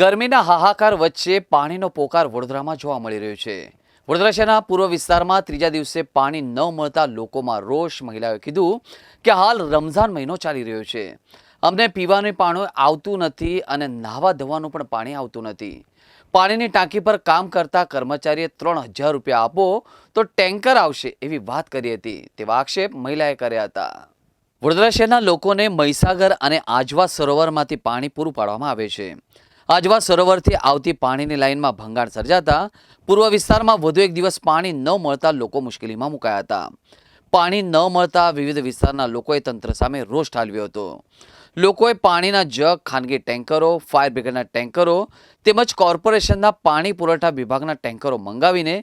ગરમીના હાહાકાર વચ્ચે પાણીનો પોકાર વડોદરામાં જોવા મળી રહ્યો છે વડોદરા શહેરના પૂર્વ વિસ્તારમાં ત્રીજા દિવસે પાણી ન મળતા લોકોમાં રોષ મહિલાઓએ કીધું કે હાલ રમઝાન મહિનો ચાલી રહ્યો છે અમને પીવાનું પાણી આવતું નથી અને નાહવા ધોવાનું પણ પાણી આવતું નથી પાણીની ટાંકી પર કામ કરતા કર્મચારીએ ત્રણ હજાર રૂપિયા આપો તો ટેન્કર આવશે એવી વાત કરી હતી તેવા આક્ષેપ મહિલાએ કર્યા હતા વડોદરા શહેરના લોકોને મહીસાગર અને આજવા સરોવરમાંથી પાણી પૂરું પાડવામાં આવે છે આજવા સરોવરથી આવતી પાણીની લાઇનમાં ભંગાણ સર્જાતા પૂર્વ વિસ્તારમાં વધુ એક દિવસ પાણી ન મળતા લોકો મુશ્કેલીમાં મુકાયા હતા પાણી ન મળતા વિવિધ વિસ્તારના લોકોએ તંત્ર સામે રોષ ઠાલવ્યો હતો લોકોએ પાણીના જગ ખાનગી ટેન્કરો ફાયર બ્રિગેડના ટેન્કરો તેમજ કોર્પોરેશનના પાણી પુરવઠા વિભાગના ટેન્કરો મંગાવીને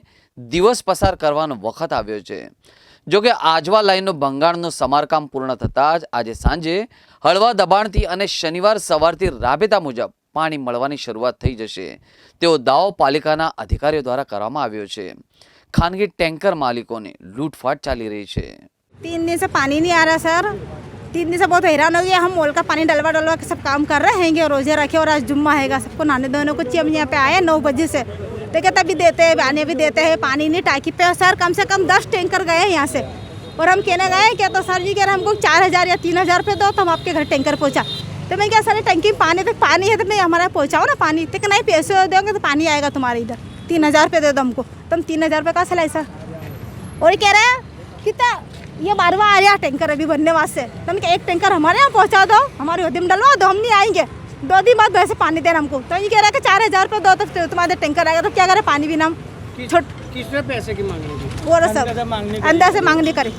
દિવસ પસાર કરવાનો વખત આવ્યો છે જોકે આજવા લાઇનનો બંગાળનું સમારકામ પૂર્ણ થતાં જ આજે સાંજે હળવા દબાણથી અને શનિવાર સવારથી રાબેતા મુજબ पानी मळवानी सुरुवात થઈ જશે તેઓ દાવ પાલિકાના અધિકારીઓ દ્વારા કરવામાં આવ્યો છે ખાનગી ટેન્કર માલિકોની લૂંટફાટ ચાલી રહી છે 3 દિવસ પાણી નહી આરા સર 3 દિવસ બહુ થઈરા નહી હમ મોલ કા પાણી ડળવા ડળવા કે સબ કામ કર રહે હે રોજે રાખે ઓર આજ જુમ્મા આહેગા સબકો નાને દેનો કો ચેમિયા પે આયા 9 બજે સે તે કે તબી દેતે હે વાને ભી દેતે હે પાણી નહી ટાઈકી પે સર કમ સે કમ 10 ટેન્કર ગયા યહા સે ઓર હમ કેને ગયા કે તો સરજી કેર હમકો 4000 યા 3000 રૂપ દો તો હમ આપકે ઘર ટેન્કર પહોંચા तो मैं क्या सारे टंकी में पानी तक तो पानी है तो मैं हमारा पहुँचाओ ना पानी तक नहीं पैसे दोगे तो पानी आएगा तुम्हारे इधर तीन हज़ार रुपये दे दो हमको तुम तीन हज़ार रुपये कहाँ से लाए सर और कह रहे हैं कि ये बारवा आ रहा टैंकर अभी बनने वास्ते तुम तो क्या एक टैंकर हमारे यहाँ पहुँचा दो हमारे होदी में डलवा दो हम नहीं आएंगे दो दिन बाद वैसे पानी देना हमको तो ये कह रहा है कि चार हज़ार रुपये दो तो तुम्हारे टैंकर आएगा तो क्या करें पानी भी ना छोट किसने पैसे की मांग रही और सब अंदर से मांगने करी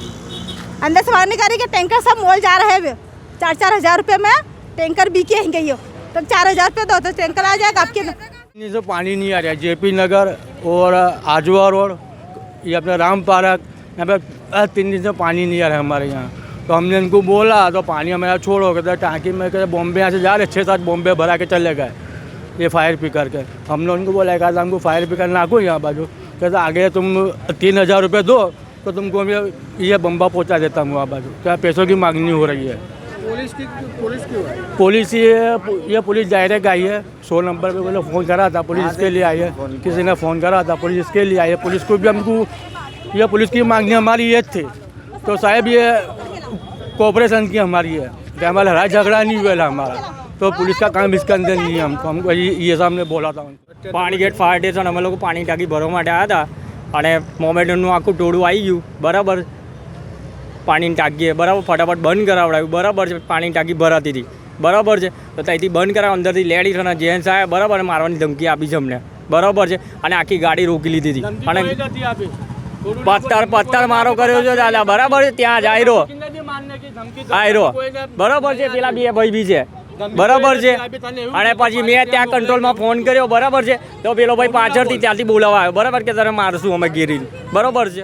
अंदर से मांगने करी कि टैंकर सब मोल जा रहे हैं चार चार हज़ार रुपये में टैंकर बिके के गई हो तो चार हजार रुपये दो तो टैंकर आ जाएगा आपके से पानी नहीं आ रहा जेपी नगर और आजवा रोड ये अपना राम पार्क यहाँ पे तीन दिन से पानी नहीं आ रहा है हमारे यहाँ तो हमने इनको बोला तो पानी हमारा छोड़ो कहते टाँकी में कहते बॉम्बे यहाँ से जा रहे छः सात बॉम्बे भरा के चले गए ये फायर पी करके हमने उनको बोला कहा था हमको फायर पी कर नाको यहाँ बाजू कहते तो आगे तुम तीन हज़ार रुपये दो तो तुमको ये बम्बा पहुँचा देता हूँ वहाँ बाजू क्या पैसों की मांगनी हो रही है पुलिस की पुलिस पुलिस ये ये पुलिस डायरेक्ट आई है सौ नंबर पे बोले फ़ोन करा था पुलिस के लिए आई है किसी ने फ़ोन करा था पुलिस इसके लिए आई है पुलिस को भी हमको ये पुलिस की मांगनी हमारी ये थी तो साहब ये कोऑपरेशन की हमारी है क्या हमारा लड़ाई झगड़ा नहीं हुआ हमारा तो पुलिस का काम इसके अंदर नहीं है हमको हमको ये સામે બોલા હતા પાણી ગેટ ફાયર સ્ટેશન અમે લોકો પાણી पानी ભરવા भरो आया था अरे मोमेंट આખું टोड़ू आई गयू बराबर પાણીની ટાંકી બરાબર ફટાફટ બંધ કરાવડાવ્યું બરાબર છે પાણીની ટાંકી ભરાતી હતી બરાબર છે તો ત્યાંથી બંધ કરાવ અંદરથી લેડીઝ અને જેન્ટ્સ આવ્યા બરાબર મારવાની ધમકી આપી છે અમને બરાબર છે અને આખી ગાડી રોકી લીધી હતી અને પથ્થર પથ્થર મારો કર્યો છે દાદા બરાબર છે ત્યાં જ આયરો આયરો બરાબર છે પેલા બે ભાઈ બી છે બરાબર છે અને પછી મેં ત્યાં કંટ્રોલમાં ફોન કર્યો બરાબર છે તો પેલો ભાઈ પાછળથી ત્યાંથી બોલાવા આવ્યો બરાબર કે તારે મારશું અમે ગીરી બરાબર છે